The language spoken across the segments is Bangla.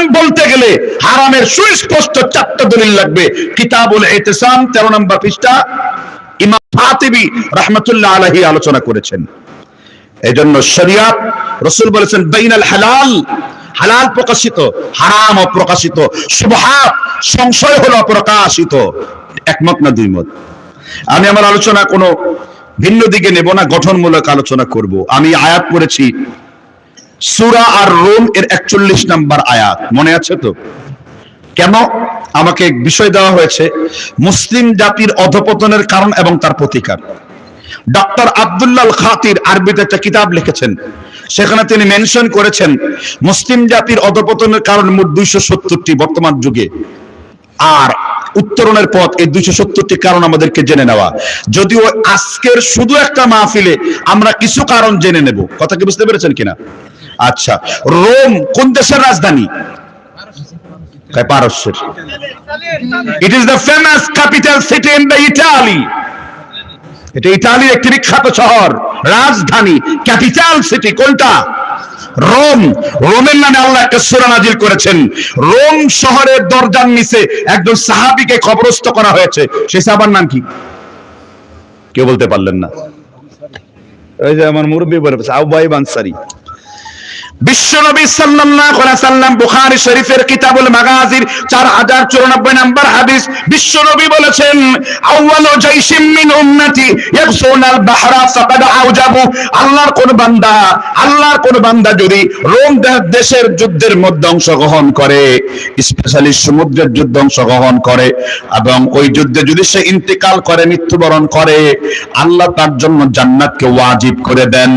হারাম বলতে গেলে হারামের সুস্পষ্ট চারটা দলিল লাগবে। কিতাবুল ইতিসাম তেরো নম্বর পৃষ্ঠা, ইমাম ফাতিবি রহমতুল্লাহ আলাহি আলোচনা করেছেন। এই জন্য শরিয়াত, রসুল বলেছেন, বাইনাল হালাল হালাল প্রকাশিত, হারাম অপ্রকাশিত, সুবহাত, সংশয় হলো অপ্রকাশিত। একমত না দুই মত? আমি আমার আলোচনা কোনো ভিন্ন দিকে নেব না, গঠনমূলক আলোচনা করব। আমি আয়াত পড়েছি সুরা আর রোম এর একচল্লিশ নাম্বার আয়াত, মনে আছে তো? কেন আমাকে বিষয় দেওয়া হয়েছে? মুসলিম জাতির অধপতনের কারণ এবং তার প্রতিকার। ডক্টর আব্দুল্লাহ খাতির আরবিতে একটা কিতাব লিখেছেন। সেখানে তিনি মেনশন করেছেন, মুসলিম জাতির অধপতনের কারণ মোট দুইশো সত্তরটি বর্তমান যুগে। আর উত্তরণের পথ এই দুইশো সত্তরটি কারণ আমাদেরকে জেনে নেওয়া। যদিও আজকের শুধু একটা মাহফিলে আমরা কিছু কারণ জেনে নেব। কথা কি বুঝতে পেরেছেন কিনা? আচ্ছা রোম কোন দেশের রাজধানী? পারস্যের। It is the famous capital city in the Italy এটা একটি বিখ্যাত শহর, রাজধানী ক্যাপিটাল সিটি কোনটা? রোম। রোমের নামে আল্লাহ একটা সূরা নাজিল করেছেন। রোম শহরের দরজার নিচে একজন সাহাবিকে কবরস্থ করা হয়েছে। সেই সাহাবার নাম কি? কেউ বলতে পারলেন না। ওই যে আমার মুরব্বী বলে, আউবাইব আনসারি। বিশ্বনবী সাল্লাম বুখারী শরীফের কিতাবুল মাগাজির 4094 নম্বর হাদিস, বিশ্বনবী বলেছেন আল্লাহর আল্লাহর যদি রোম দেশের যুদ্ধের মধ্যে অংশগ্রহণ করে স্পেশালি সমুদ্রের যুদ্ধে অংশগ্রহণ করে, এবং ওই যুদ্ধে যদি সে ইন্তেকাল করে, মৃত্যুবরণ করে, আল্লাহ তার জন্য জান্নাতকে ওয়াজিব করে দেন।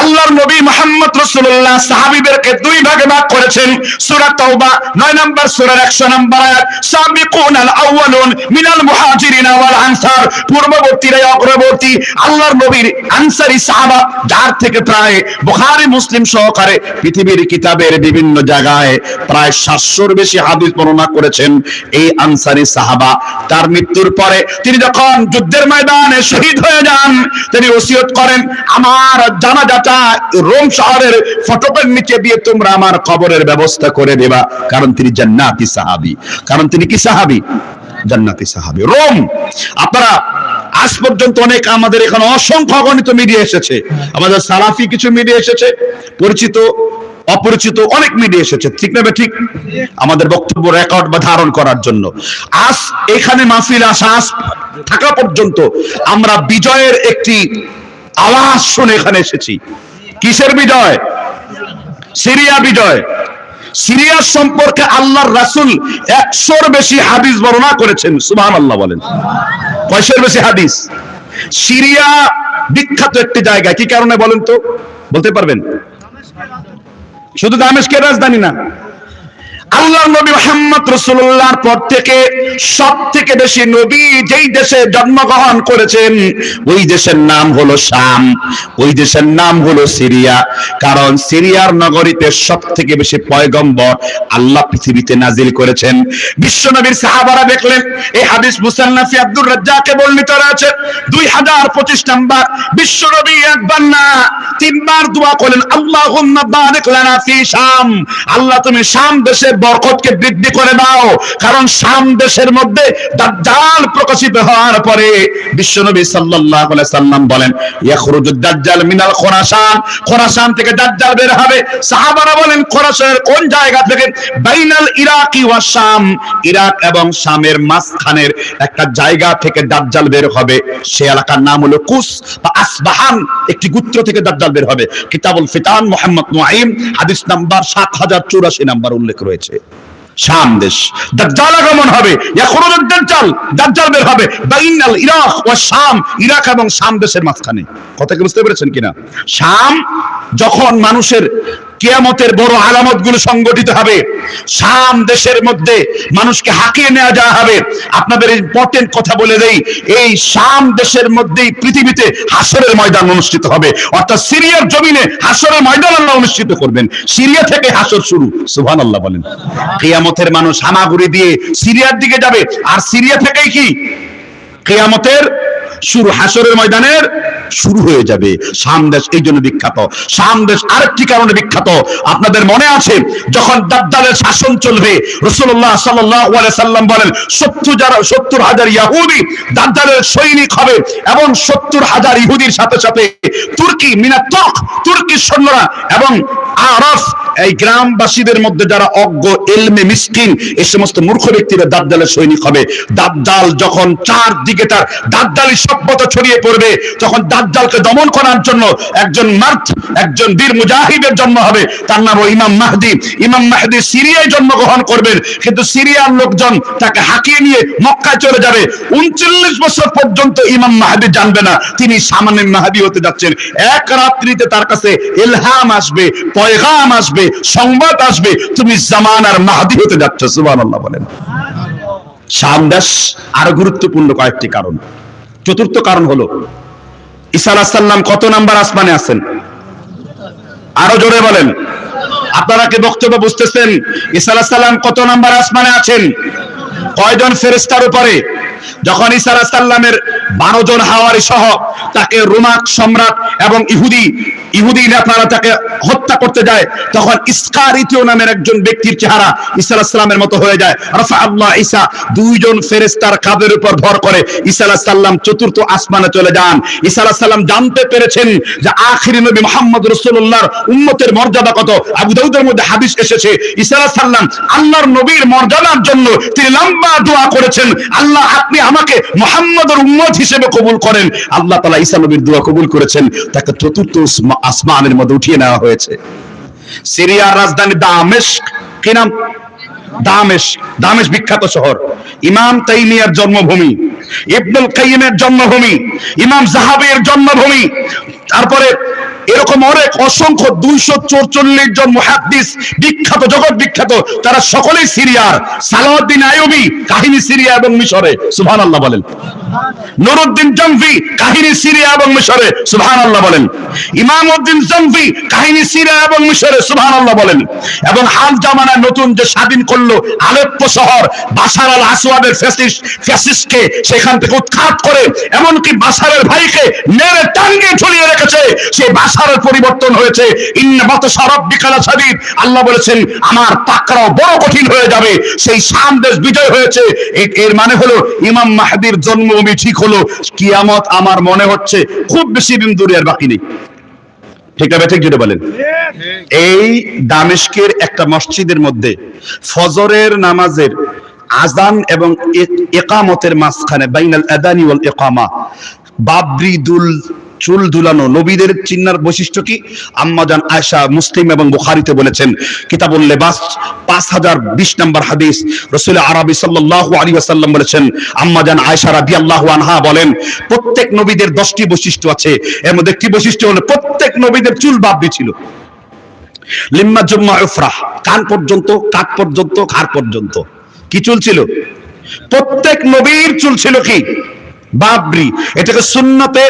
আল্লাহর নবী মোহাম্মদ রাসূলুল্লাহ সাহাবীদেরকে দুই ভাগে ভাগ করেছেন। সূরা তাওবা 9 নম্বর সূরার 100 নম্বর সাবিকুন আল আউয়ালুন মিনাল মুহাজিরিন ওয়াল আনসার। পূর্ববর্তীরা অগ্রবর্তী আল্লাহর নবীর আনসারী সাহাবা, যার থেকে প্রায় মুসলিম সহকারে পৃথিবীর কিতাবের বিভিন্ন জায়গায় প্রায় 700 এর বেশি হাদিস বর্ণনা করেছেন এই আনসারী সাহাবা। তার মৃত্যুর পরে তিনি যখন যুদ্ধের ময়দানে শহীদ হয়ে যান, তিনি ওসিয়ত করেন, আমার জানাজাটা রোম শহরের ফটকের নিচে দিয়ে তোমরা আমার কবরের ব্যবস্থা করে দেবা। কারণ তিনি জান্নাতি সাহাবী। কারণ তিনি কি সাহাবী? জান্নাতি সাহাবী। রোম! আপনারা, আজ পর্যন্ত অনেক আমাদের এখানে অসংখ্য গণিত মিডিয়া এসেছে। আমাদের সালাফি কিছু মিডিয়া এসেছে, পরিচিত, অপরিচিত অনেক মিডিয়া এসেছে। ঠিক না ঠিক? আমাদের বক্তব্য রেকর্ড বা ধারণ করার জন্য। আজ এখানে মাহফিল আসা আজ থাকা পর্যন্ত আমরা বিজয়ের একটি আওয়াজ শুনে এখানে এসেছি। কিসের বিজয়? সিরিয়া বিজয়। সিরিয়া সম্পর্কে আল্লাহর রাসুল একশোর বেশি হাদিস বর্ণনা করেছেন সুবহান আল্লাহ বলেন। কয়শোর বেশি হাদিস? সিরিয়া বিখ্যাত একটি জায়গা। কি কারণে বলেন তো? বলতে পারবেন? শুধু দামেশকের রাজধানী না। আল্লাহ নবী মোহাম্মদ রসুল্লাহর পর থেকে সব থেকে বেশি নবী যেই দেশে জন্মগ্রহণ করেছেন, ওই দেশের নাম হলো শাম, ওই দেশের নাম হলো সিরিয়া। কারণ সিরিয়ার নগরীতে সব থেকে বেশি পয়গম্বর আল্লাহ পৃথিবীতে নাজিল করেছেন। বিশ্ব নবীর সাহাবারা দেখলেন, এই হাদিস মুসান্নাফি আব্দুর রাজ্জাকে বর্ণিত রয়েছে, দুই হাজার পঁচিশ নাম্বার, বিশ্ব নবী একবার না, তিনবার দোয়া করলেন আল্লাহ শাম আল্লাহ তুমি শাম দেশের বরকতকে বৃদ্ধি করে দাও। কারণ শাম দেশের মধ্যে দাজ্জাল প্রকাশিত হওয়ার পরে বিশ্বনবী সাল্লাল্লাহু আলাইহি সাল্লাম বলেন দাজ্জাল মিনাল খোরাসান। খোরাসান থেকে দাজ্জাল বের হবে। সাহাবারা বলেন খোরাসানের কোন জায়গা থেকে? বাইনাল ইরাকি ওয়া শাম। ইরাক এবং শামের মাঝখানের একটা জায়গা থেকে দাজ্জাল বের হবে। সে এলাকার নাম হলো কুস বা আসবাহান। একটি গুত্র থেকে দাজ্জাল বের হবে। কিতাবুল ফিতান, মোহাম্মদ হাদিস নাম্বার 7084 নাম্বার উল্লেখ রয়েছে। শাম দেশ। দাজ্জাল আগমন হবে ইয়াখরুজুদ দাজ্জাল দাজ্জাল বের হবে। বাইনাল ইরাক ওয়া শাম, ইরাক এবং শাম দেশের মাঝখানে। কথা কি বুঝতে পেরেছেন কিনা? শাম যখন মানুষের কিয়ামতের বড় আলামতগুলো সংগঠিত হবে। শাম দেশের মধ্যে মানুষকে হাঁকিয়ে নেওয়া যাওয়া হবে। আপনাদের ইম্পর্টেন্ট কথা বলে দেই, এই শাম দেশের মধ্যেই পৃথিবীতে হাসরের ময়দান অনুষ্ঠিত হবে। অর্থাৎ সিরিয়ার জমিনে হাসরের ময়দান আল্লাহ অনুষ্ঠিত করবেন। সিরিয়া থেকে হাসর শুরু। সুবহান আল্লাহ বলেন। কিয়ামতের মানুষ হামাগুড়ি দিয়ে সিরিয়ার দিকে যাবে। আর সিরিয়া থেকেই কি? কিয়ামতের শুরু। হাসরের ময়দানের শুরু হয়ে যাবে। সামদেশ এই জন্য বিখ্যাত। সামদেশ আরেকটি কারণে বিখ্যাত। আপনাদের মনে আছে, যখন দাদ্দালের শাসন চলবে রসুল্লাহ সাল্লাম বলেন, সত্তর যারা সত্তর হাজার ইয়াহুদি দাদ্দালের সৈনিক হবে এবং সত্তর হাজার ইহুদির সাথে সাথে তুর্কি মিনাত্মক তুর্কি সৈন্যরা এবং আরফ, এই গ্রামবাসীদের মধ্যে যারা অজ্ঞ, এলমে মিসকিন, এই সমস্ত মূর্খ ব্যক্তিরা দাদ্দালের সৈনিক হবে। দাদ্দাল যখন চারদিকে তার দাদ্দালি সভ্যতা ছড়িয়ে পড়বে, তখন দাদ্দালকে দমন করার জন্য একজন একজন বীর মুজাহিদের জন্ম হবে। তার নাম ইমাম মাহদি। ইমাম মাহদি সিরিয়ায় জন্মগ্রহণ করবেন, কিন্তু সিরিয়ার লোকজন তাকে হাঁকিয়ে নিয়ে মক্কায় চলে যাবে। উনচল্লিশ বছর পর্যন্ত ইমাম মাহাদি জানবে না, তিনি সামান্য মাহাদি হতে যাচ্ছেন। এক রাত্রিতে তার কাছে ইলহাম আসবে পয়গাম আসবে, সংবাদ আসবে, তুমি জামানার মাহাদি হতে যাচ্ছ, সুবহানাল্লাহ বলেন। সামদাস আরও গুরুত্বপূর্ণ কয়েকটি কারণ। চতুর্থ কারণ হলো, ঈসা আলাইহিস সালাম কত নাম্বার আসমানে আছেন? আরও জোরে বলেন। আপনারা কি বক্তব্য বুঝতেছেন? ঈসা আলাইহিস সালাম কত নাম্বার আসমানে আছেন? কয়জন ফেরেশতার উপরে? যখন আলাইহিস সালামের বারো জন হাওয়ারি সহ তাকে রোমাক সম্রাট এবং ইহুদি ইহুদি নেতারা তাকে হত্যা করতে যায়, তখন ইসকারিতীয় নামের একজন ব্যক্তির চেহারা ঈসা আলাইহিস মতো হয়ে যায়। রাফা আল্লাহ ঈসা দুইজন ফেরেশতার কাঁধের উপর ভর করে ঈসা আলাইহিস চতুর্থ আসমানে চলে যান। ঈসা আলাইহিস জানতে পেরেছেন যে আখিরি নবী মুহাম্মদ রাসূলুল্লাহর উম্মতের মর্যাদা কত। আবু মধ্যে হাদিস এসেছে, ঈসা আলাইহিস আল্লাহর নবীর মর্যাদার জন্য তিনি লম্বা দোয়া করেছেন, আল্লাহ, আপনি আমাকে মুহাম্মদের উম্মত হিসেবে কবুল করেন। আল্লাহ তাআলা ঈসা নবীর দোয়া কবুল করেছেন। তাকে চতুর্থ আসমানের মধ্যে উঠিয়ে নেওয়া হয়েছে। সিরিয়ার রাজধানী দামেশ কি নাম? দামেশ দামেশ বিখ্যাত শহর। ইমাম তাইমিয়ার জন্মভূমি, ইবনুল কাইয়িমের জন্মভূমি, ইমাম জাহাবের জন্মভূমি, তারপরে এরকম অনেক অসংখ্য দুইশো চৌচল্লিশ জন মুহাদ্দিস বিখ্যাত, জগৎ বিখ্যাত, তারা সকলেই সিরিয়ার। সালাউদ্দিন আইয়ুবী, কাহিনী সিরিয়া এবং মিশরে। সুবহানাল্লাহ বলেন। নুরুদ্দিন জমফি কাহিনী সিরিয়া এবং মিশরে। সুবহানাল্লাহ বলেন। ইমাম উদ্দিন জমফি কাহিনী সিরিয়া এবং মিশরে। সুবহানাল্লাহ বলেন। এবং হাল জামানায় নতুন যে স্বাধীন করল আলেপ্পো শহর বাসার আল আসওয়াদের ফ্যাসিস্ট ফ্যাসিস্টকে সেখান থেকে উৎখাত করে, এমনকি বাসারের ভাইকে মেরে টাঙ্গে ঝুলিয়ে রেখেছে, সেই বাশারের পরিবর্তন হয়েছে। আল্লাহ বলেছেন, আমার পাকড়াও বড় কঠিন হয়ে যাবে। সেই শাম দেশ বিজয় হয়েছে। এর মানে হলো, ইমাম মাহদির জন্মভূমি ঠিক হলো। কিয়ামত আমার মনে হচ্ছে খুব বেশি দিন দূরে আর বাকি নেই। এই একটা মসজিদের মধ্যে ফজরের নামাজের আজান এবং একামতের মাঝখানে বাইনাল আদানি ওয়াল একামা বাবরি দুল চুল দুলানো নবীদের চিন্নার বৈশিষ্ট্য কি? আম্মাজান আয়সা মুসলিম এবং বুখারিতে বলেছেন, কিতাবুল লেবাস, পাঁচ হাজার বিশ নম্বর হাদিস, রসুল আরবি সাল্লাহ আলী আসাল্লাম বলেছেন, আম্মাজান আয়সা রাবি আল্লাহ আনহা বলেন, প্রত্যেক নবীদের দশটি বৈশিষ্ট্য আছে। এর মধ্যে একটি বৈশিষ্ট্য হলো প্রত্যেক নবীদের চুল বাবরি ছিল। লিম্মা জুম্মা উফরাহ কান পর্যন্ত, কাক পর্যন্ত, ঘাড় পর্যন্ত। কি চুল ছিল? প্রত্যেক নবীর চুল ছিল কি? বাবরি। এটাকে সুন্নতে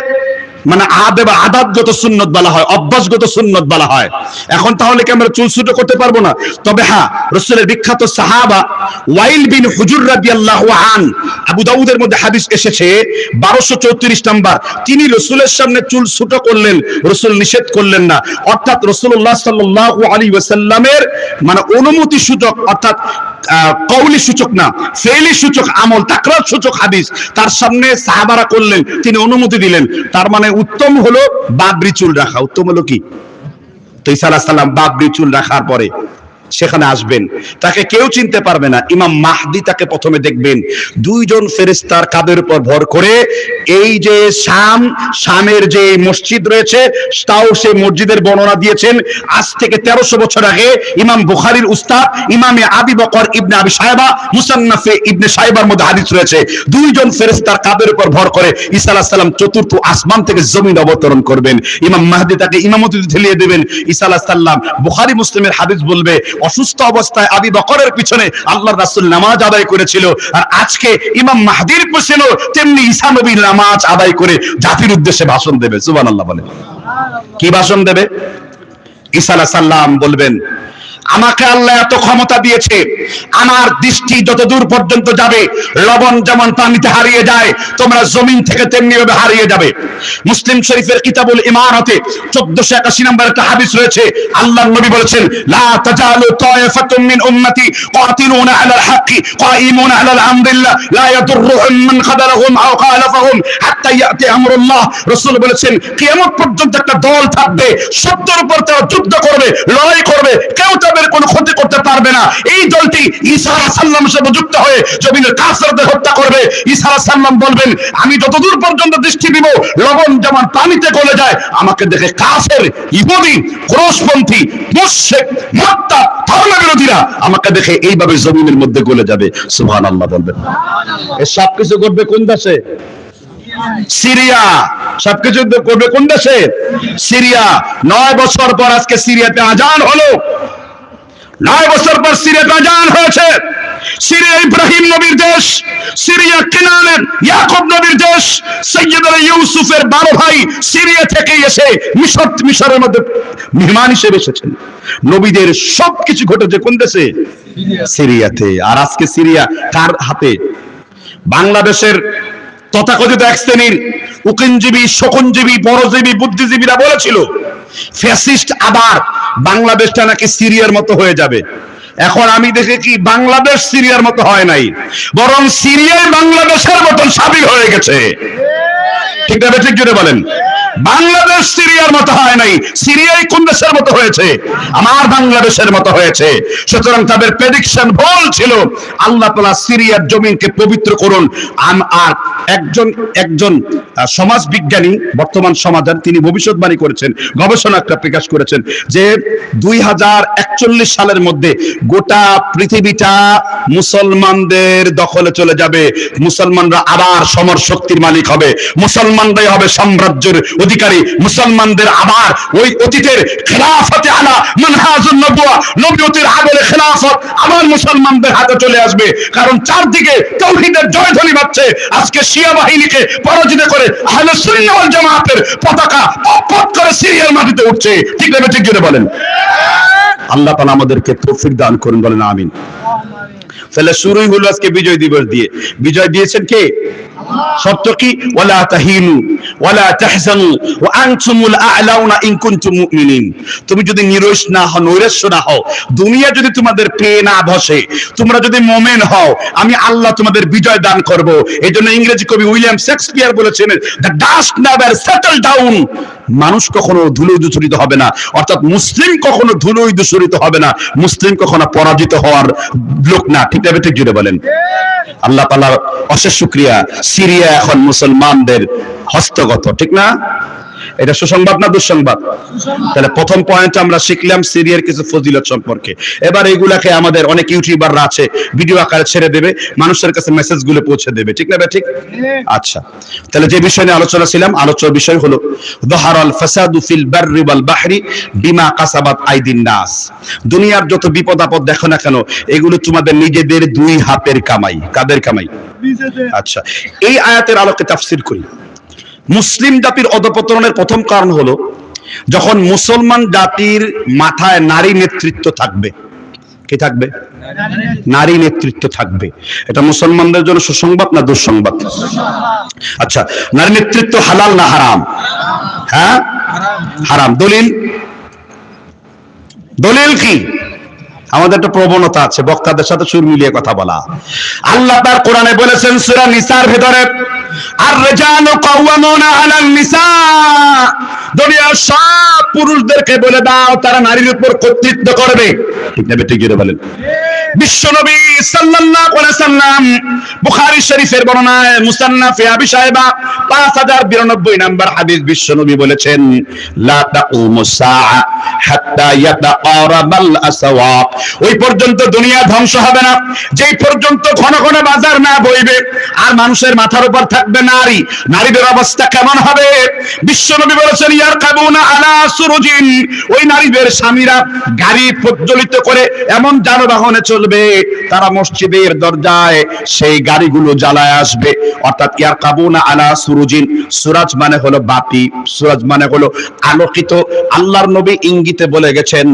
মানে আদে বা আদাতগত সুন্নত বলা হয়, অভ্যাসগত সুন্নত বলা হয়। এখন তাহলে কি আমরা চুল ছুটো করতে পারব না? তবে হ্যাঁ রসুলের বিখ্যাত সাহাবা ওয়াইল বিন হুজুর রাদিয়াল্লাহু আন, আবু দাউদের মধ্যে হাদিস এসেছে, বারোশো চৌত্রিশ নাম্বার। তিনি রসুলের সামনে চুল ছুটো করলেন, রসুল নিষেধ করলেন না। অর্থাৎ রসুল্লাহ সাল্লাল্লাহু আলাইহি ওয়াসাল্লামের মানে অনুমতি সূচক, অর্থাৎ কৌলি সূচক না ফেলি সূচক, আমল, তাকরার সূচক হাদিস। তার সামনে সাহাবারা করলেন, তিনি অনুমতি দিলেন। তার মানে উত্তম হলো বাবরি চুল রাখা। উত্তম হলো কি? তো ইসা আলাহ সালাম বাবরি চুল রাখার পরে। সেখানে আসবেন। তাকে কেউ চিনতে পারবে না। ইমাম মাহদি তাকে প্রথমে দেখবেন। দুইজন ফেরেস্তার কাদের উপর ভর করে এই যে শাম, শামের যে মসজিদ রয়েছে, তাও সেই মসজিদের বর্ণনা দিয়েছেন। আজ থেকে তেরোশো বছর আগে ইমাম বুখারির উস্তাদ ইমামে আবি বকর ইবনে আবি সাহেবা মুসান্নাফে ইবনে সাহেবার মধ্যে হাদিস রয়েছে। দুইজন ফেরেস্তার কাদের উপর ভর করে আলাইহিস সালাম চতুর্থ আসমান থেকে জমিন অবতরণ করবেন। ইমাম মাহদি তাকে ইমামতি ঠেলিয়ে দেবেন। ঈসা আলাইহিস সালাম বুখারী মুসলিমের হাদিস বলবে অসুস্থ অবস্থায় আবি বকরের পিছনে আল্লাহ রাসুল নামাজ আদায় করেছিল। আর আজকে ইমাম মাহাদির পিছনে তেমনি ঈসা নবী নামাজ আদায় করে জাতির উদ্দেশ্যে ভাষণ দেবে। সুবান আল্লাহ বলে। কি ভাষণ দেবে? ঈসা আলাহ সালাম বলবেন আমাকে আল্লাহ এত ক্ষমতা দিয়েছে, আমার দৃষ্টি যত দূর পর্যন্ত যাবে, লবণ যেমন পানিতে হারিয়ে যায়, তোমরা জমিন থেকে তেমনি ভাবে হারিয়ে যাবে। মুসলিম শরীফের কিতাবুল ইমানতে চোদ্দশো একাশি নম্বর একটা হাদিস রয়েছে আল্লাহ নবী বলেছেন একটা দল থাকবে সত্যের উপর তারা যুদ্ধ করবে, লড়াই করবে, কেউ তাদের কোনো ক্ষতি করতে পারবে না। এই দলটি আলাইহিস সালামের সাথে যুক্ত হয়ে জমিনের কাফেরদের হত্যা করবে। আলাইহিস সালাম বলবেন আমি যতদূর পর্যন্ত দৃষ্টি দিব লবণ যেমন পানিতে গলে যায় আমাকে দেখে কাফের ইহুদি ক্রোশপন্থী মুশরিক মুত্তা ধর্মবিরোধীরা আমাকে দেখে এইভাবে জমিনের মধ্যে গলে যাবে। সুবহানাল্লাহ বলবেন। এ সব কিছু করবে কোন দেশে? সিরিয়া। সবকিছু করবে কোন দেশে? সিরিয়া। নয় বছর পর আজকে সিরিয়াতে আজান হলো। নয় বছর পর সিরিয়াতে আজান হয়েছে। সিরিয়া ইব্রাহিম নবীর দেশ সিরিয়া কেনানের ইয়াকুব নবীর দেশ সৈয়দ আলী ইউসুফের বারো ভাই সিরিয়া থেকে এসে মিশর মিশরের মধ্যে মেহমান হিসেবে এসেছেন। নবীদের সবকিছু ঘটেছে কোন দেশে? সিরিয়াতে। আর আজকে সিরিয়া কার হাতে? বাংলাদেশের তথাকথিত এক শ্রেণির উকিনজীবী শকুনজীবী, পরজীবী, বুদ্ধিজীবীরা বলেছিল, ফ্যাসিস্ট আবার বাংলাদেশটা নাকি সিরিয়ার মতো হয়ে যাবে। এখন আমি দেখে কি বাংলাদেশ সিরিয়ার মতো হয় নাই, বরং সিরিয়ায় বাংলাদেশের মতন স্বাভাবিক হয়ে গেছে। ঠিক আছে ঠিক জুড়ে বলেন। বাংলাদেশ সিরিয়ার মতো হয় নাই। সিরিয়াই কোন দেশের মতো হয়েছে? আমার বাংলাদেশের মতো হয়েছে। সুতরাং তাদের প্রেডিকশন ভুল ছিল। আল্লাহ তাআলা সিরিয়ার জমিনকে পবিত্র করুন। আর একজন একজন সমাজ বিজ্ঞানী বর্তমান সমাধান তিনি ভবিষ্যৎবাণী করেছেন গবেষণা একটা প্রকাশ করেছেন যে দুই হাজার একচল্লিশ সালের মধ্যে গোটা পৃথিবীটা মুসলমানদের দখলে চলে যাবে। মুসলমানরা আবার সমর শক্তির মালিক হবে। মুসলমানরাই হবে সাম্রাজ্যের অধিকারী মুসলমানদের আবার ওই অতীতের খেলাফতে আলা মানহাজুন নবুয়া, নবীয়তের আগলে খেলাফত আবার মুসলমানদের হাতে চলে আসবে। কারণ চারদিকে তৌহিদের জয়ধ্বনি বাজছে। আজকে শিয়া বাহিনীকে পরাজিত করে আহলে সুন্নাহ ওয়াল জামাতের পতাকা পট করে সিরিয়ার মাটিতে উঠছে। ঠিক না ঠিক জুড়ে বলেন? আল্লাহ তাআলা আমাদেরকে তৌফিক দান করুন, বলেন আমিন। তাহলে শুরুই হলো আজকে বিজয় দিবস দিয়ে। বিজয় দিয়েছেন কে? সত্য কি? ওয়ালা তাহিনু, ওয়ালা তাহজানু, ওয়া আনতুমুল আ'লাউনা ইন কুনতুম মুমিনিন। তুমি যদি নিরস না হও, নৈরাশ্য না হও, দুনিয়া যদি তোমাদের পেয়ে না বসে, তোমরা যদি হও, আমি আল্লাহ তোমাদের বিজয় দান করব। এজন্য ইংরেজি কবি উইলিয়াম শেক্সপিয়ার বলেছেন the dust never settle down মানুষ কখনো ধুলোয় দূষিত হবে না, অর্থাৎ মুসলিম কখনো ধুলোয় দূষিত হবে না, মুসলিম কখনো পরাজিত হওয়ার লোক না। ঠিক ঠিক জুড়ে বলেন। আল্লাহ তালার অশেষ শুক্রিয়া। সিরিয়া এখন মুসলমানদের হস্তগত ঠিক না? এটা সুসংবাদ না দুঃসংবাদ? তাহলে প্রথম পয়েন্ট আমরা শিখলাম সিরিয়ার কিছু ফজিলত সম্পর্কে। এবার এগুলাকে আমাদের অনেক ইউটিউবাররা আছে ভিডিও আকারে ছেড়ে দেবে মানুষের কাছে মেসেজগুলো পৌঁছে দেবে। ঠিক না ভাই, ঠিক? আচ্ছা। তাহলে যে বিষয় নিয়ে আলোচনা ছিলাম আলোচনার বিষয় হলো দহারাল ফাসাদু ফিল বাররি ওয়াল বাহরি বিমা কাসাবাত আইদিন নাস। দুনিয়ার যত বিপদ আপদ দেখো না কেন এগুলো তোমাদের নিজেদের দুই হাতের কামাই। কাদের কামাই? আচ্ছা। এই আয়াতের আলোকে তাফসির করি। মুসলিম জাতির অধপতনের প্রথম কারণ হলো যখন মুসলমান জাতির মাথায় নারী নেতৃত্ব থাকবে। কি থাকবে? নারী নেতৃত্ব থাকবে। এটা মুসলমানদের জন্য সুসংবাদ না দুঃসংবাদ? আচ্ছা নারী নেতৃত্ব হালাল না হারাম? হ্যাঁ? হারাম। দলিল? দলিল কি? আমাদের একটা প্রবণতা আছে, বক্তাদের সাথে সুর মিলিয়ে কথা বলা। আল্লাহ তার কোরআনে বলেছেন, সূরা নিসার ভিতরে আর রিজালু কাওয়ামুনা আলান নিসা। দুনিয়ার সব পুরুষদেরকে বলে দাও, তারা নারীর উপর কর্তৃত্ব করবে। ঠিক না বেটি গিয়ে বলেন। বিশ্বনবী সাল্লাল্লাহু আলাইহি সাল্লাম বুখারী শরীফের বর্ণনায় মুসান্নাফে আবি সাহেবা 5092 নাম্বার হাদিস বিশ্বনবী বলেছেন, লা তাকুমুস সাআ হাত্তা ইয়াতাকারাবাল আসওয়াক। ওই পর্যন্ত দুনিয়া ধ্বংস হবে না, যেই পর্যন্ত ঘন ঘন বাজার না বইবে, আর মানুষের মাথার উপর থাকবে নারী, নারীদের অবস্থা কেমন হবে? বিশ্বনবী বলেছেন ইয়ার কাবুনা আলা সুরুজিন। ওই নারীদের স্বামীরা গাড়ি প্রজ্বলিত করে এমন যানবাহনে চলবে চলবে, তারা মসজিদের দরজায় সেই গাড়িগুলো জ্বালায় আসবে। অর্থাৎ ইয়ার কাবুনা আলা সুরুজিন। সুরাজ মানে হলো বাতি। সুরাজ মানে হলো আলোকিত। আল্লাহর নবী ইঙ্গিতে বলে গেছেন,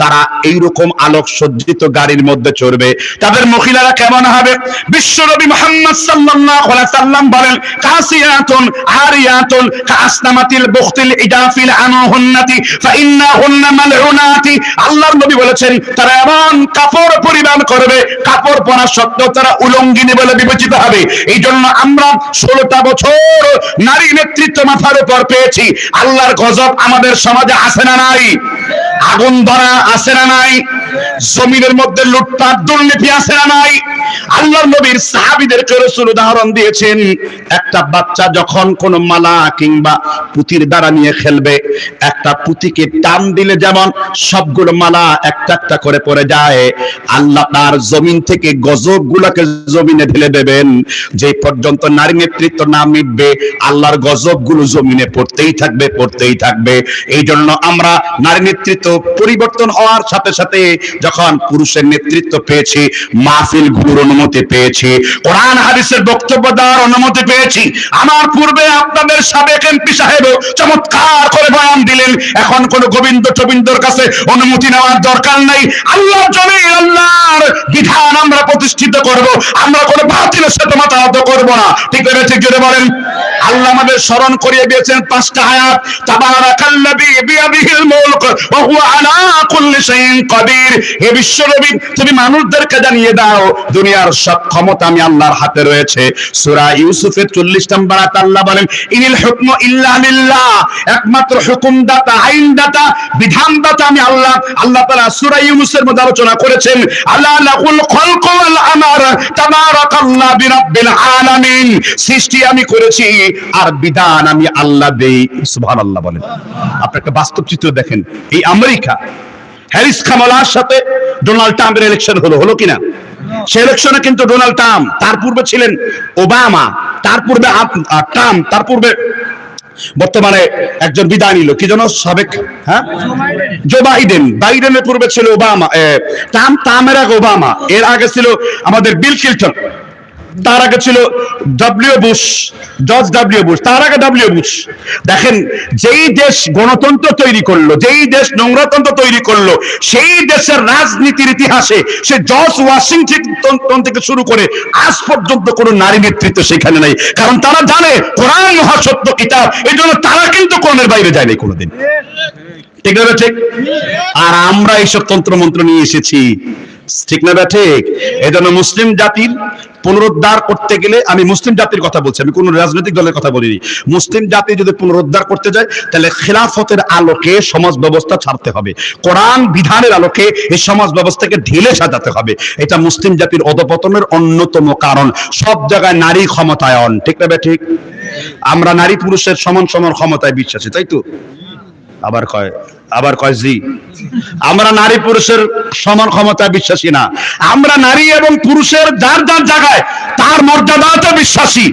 তারা এইরকম আলোক সজ্জিত গাড়ির মধ্যে চড়বে। তাদের মহিলারা কেমন হবে? বিশ্ব নবী মোহাম্মদ সাল্লাল্লাহু আলাইহি সাল্লাম বলেন, কাসিয়াতুন আরিয়াতুন কাসনামাতিল বুখতিল ইদাফিল আনুহুন্নাতি ফাইন্নাহুন্না মালউনাতি। আল্লাহর নবী বলেছেন, তারা এমন কাপড় পরিধান করবে, কাপড় পরা সত্ত্বেও তারা উলঙ্গিনী বলে বিবেচিত হবে। এই জন্য আমরা ষোলোটা বছর নারী নেতৃত্ব মাথার উপর পেয়েছি। আল্লাহর গজব আমাদের সমাজে আছে না নাই? আগুন ধরা আছে না নাই? জমিনের মধ্যে লুটপাট, দুর্নীতি আছে না নাই? আল্লাহর নবীর সাহাবীদেরকে রাসূল উদাহরণ দিয়েছেন, একটা বাচ্চা যখন কোন মালা কিংবা পুতির দ্বারা নিয়ে খেলবে, একটা পুতিকে টান দিলে যেমন সবগুলো মালা একটা একটা করে পড়ে যায়, আল্লাহ তার জমিন থেকে গজব গুলাকে জমিনে ঢেলে দেবেন। যে পর্যন্ত নারী নেতৃত্ব না মিটবে, আল্লাহর গজবগুলো জমিনে পড়তেই থাকবে পড়তেই থাকবে। এই জন্য আমরা নারী নেতৃত্ব পরিবর্তন হওয়ার সাথে সাথে যখন পুরুষের নেতৃত্ব পেয়েছি মাহফিলগুলোর অনুমতি পেয়েছি, কোরআন হাদিসের বক্তব্য দেওয়ার অনুমতি পেয়েছি, আমার পূর্বে আপনাদের সাবেক এমপি সাহেব চমৎকার করে বয়ান দিলেন, এখন কোন গোবিন্দ টবিন্দর কাছে অনুমতি নেওয়ার দরকার নাই। আল্লাহ! জমি আল্লাহর বিধান আমরা প্রতিষ্ঠিত করব। আমরা কোন বাতিলের সাথে মাথা করব না। ঠিক আছে ঠিক জোরে বলেন? আল্লাহ আমাদের স্মরণ করিয়ে দিয়েছেন পাঁচটা আয়াত মুলক ওয়া হুয়া আলা কুল্লি শাইইন কাদির। হে তুমি মানুষদেরকে জানিয়ে দাও, দুনিয়ার সব ক্ষমতা আমি আল্লাহর হাতে রয়েছে। সূরা ইউসুফের 40 নম্বর আয়াত আল্লাহ বলেন, ইনিল হুকমু ইল্লা লিল্লাহ। একমাত্র বিধানদাতা আমি আল্লাহ। আল্লাহ তাআলা সূরা মধ্যে আলোচনা করেছেন সৃষ্টি আমি করেছি আর বিধান আমি আল্লাহ দেই বলেন। বাস্তব চিত্র দেখেন, এই আমেরিকা, হ্যারিস কামালার সাথে ডোনাল্ড ট্রাম্পের ইলেকশন হলো হলো কিনা? সে ইলেকশনে কিন্তু ডোনাল্ড ট্রাম্প, তার পূর্বে ছিলেন ওবামা, তার পূর্বে ট্রাম্প, তার পূর্বে বর্তমানে একজন বিদায় নিল। কি যেন সাবেক হ্যাঁ? জো বাইডেন বাইডেনের পূর্বে ছিল ওবামা ট্রাম্পের আগে ওবামা এর আগে ছিল আমাদের বিল ক্লিন্টন তার আগে ছিল W Bush George W Bush তার আগে ডব্লিউ বুশ দেখেন, যেই দেশ গণতন্ত্র তৈরি করল, যেই দেশ নোংরাতন্ত্র তৈরি করল, সেই দেশের রাজনীতির ইতিহাসে সে জর্জ ওয়াশিংটন থেকে শুরু করে আজ পর্যন্ত কোনো নারী নেতৃত্ব সেখানে নাই। কারণ তারা জানে, কোরআন মহাসত্য কিতাব, এই জন্য তারা কিন্তু কোরআনের বাইরে যায়নি কোনোদিন। ঠিক না ঠিক? আর আমরা এইসব তন্ত্র মন্ত্র নিয়ে এসেছি। ঠিক না ঠিক? এই জন্য মুসলিম জাতির পুনরুদ্ধার করতে গেলে আমি মুসলিম জাতির কথা বলছি, আমি কোন রাজনৈতিক দলের কথা বলিনি। মুসলিম জাতি যদি পুনরুদ্ধার করতে যায়, তাহলে খেলাফতের আলোকে সমাজ ব্যবস্থা ছাড়তে হবে। কোরআন বিধানের আলোকে এই সমাজ ব্যবস্থাকে ঢেলে সাজাতে হবে। এটা মুসলিম জাতির অধপতনের অন্যতম কারণ। সব জায়গায় নারী ক্ষমতায়ন, ঠিক না ঠিক? আমরা নারী পুরুষের সমান সমান ক্ষমতায় বিশ্বাসী, তাই তো? আবার কয় আবার কয় আমরা নারী পুরুষের সমান ক্ষমতা বিশ্বাসী না। আমরা নারী এবং পুরুষের যার যার জায়গায় তার মর্যাদাতে বিশ্বাসী।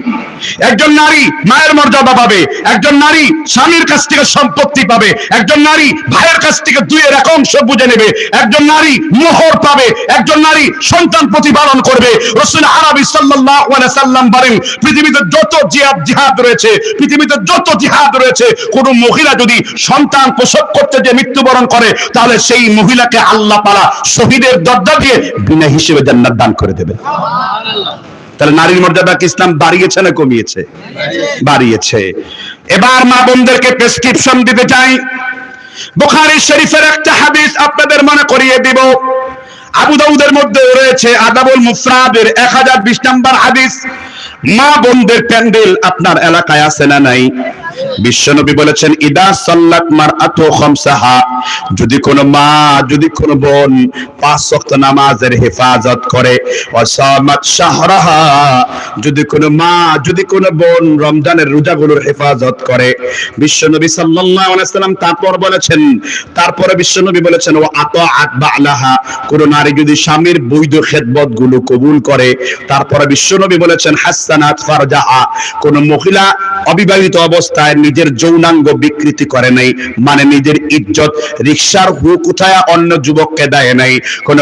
একজন নারী মায়ের মর্যাদা পাবে, একজন নারী স্বামীর কাছ থেকে সম্পত্তি পাবে, একজন নারী ভাইয়ের কাছ থেকে দুইয়ের এক অংশ বুঝে নেবে, একজন নারী মোহর পাবে, একজন নারী সন্তান প্রতিপালন করবে। রসুল আরবি সাল্লাম বলেন, পৃথিবীতে যত জিহাদ জিহাদ রয়েছে, পৃথিবীতে যত জিহাদ রয়েছে, কোন মহিলা যদি সন্তান প্রসব করতে যে মৃত্যুবরণ করে, তাহলে সেই মহিলাকে আল্লাহ পালা শহীদের দরজা দিয়ে বিনা হিসেবে জান্নাত দান করে দেবে তাহলে নারীর মর্যাদাকে ইসলাম বাড়িয়েছে না কমিয়েছে? বাড়িয়েছে। এবার মা বোনদেরকে প্রেসক্রিপশন দিতে চাই। বুখারী শরীফের একটা হাদিস আপনাদের মনে করিয়ে দিব। আবু দাউদের মধ্যে রয়েছে আদাবুল মুফরাদের এক হাজার বিশ নম্বর হাদিস। মা বোনদের প্যান্ডেল আপনার এলাকায় আছে না নাই? বিশ্বনবী বলেছেন, ইদা সাল্লাত মার আতো যদি কোন মা, যদি কোন বোন পাঁচ ওয়াক্ত নামাজের হেফাজত করে ওয়াসামাত শাহরাহা। যদি কোন মা, যদি কোন বোন রমজানের রোজাগুলোর হেফাজত করে, বিশ্বনবী সাল্লাল্লাহু আলাইহি সাল্লাম তারপর বলেছেন, তারপরে বিশ্বনবী বলেছেন ও আতাআত বালাহা। কোন নারী যদি স্বামীর বৈধ খেদমতগুলো কবুল করে, তারপরে বিশ্বনবী বলেছেন হাসানাত ফারজাহা কোন মহিলা অবিবাহিত অবস্থায় নিজের যৌনাঙ্গ বিকৃতি করে নাই মানে নিজের ইজ্জত রিক্সার হু কোথায় অন্য যুবককে দেয় নাই, কোন